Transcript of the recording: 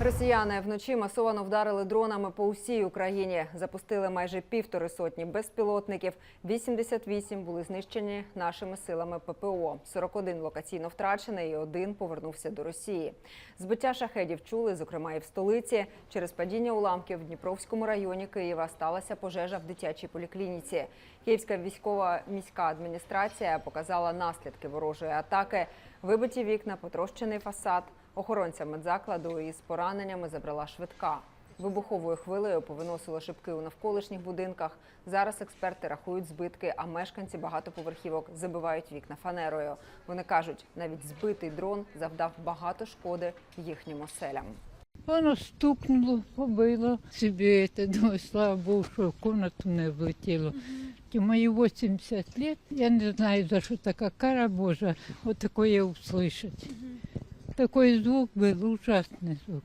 Росіяни вночі масово вдарили дронами по усій Україні. Запустили майже півтори сотні безпілотників. 88 були знищені нашими силами ППО. 41 локаційно втрачений і один повернувся до Росії. Збиття шахедів чули, зокрема, і в столиці. Через падіння уламків в Дніпровському районі Києва сталася пожежа в дитячій поліклініці. Київська військова міська адміністрація показала наслідки ворожої атаки. Вибиті вікна, потрощений фасад. Охоронця медзакладу із пораненнями забрала швидка. Вибуховою хвилею повиносило шибки у навколишніх будинках. Зараз експерти рахують збитки, а мешканці багатоповерхівок забивають вікна фанерою. Вони кажуть, навіть збитий дрон завдав багато шкоди їхнім оселям. Воно стукнуло, побило собі. це. Думаю, слава Богу, що в комнату не влетіло. Мої 80 лет, я не знаю, за що така кара Божа, от такое услышать. Такой звук был, ужасный звук.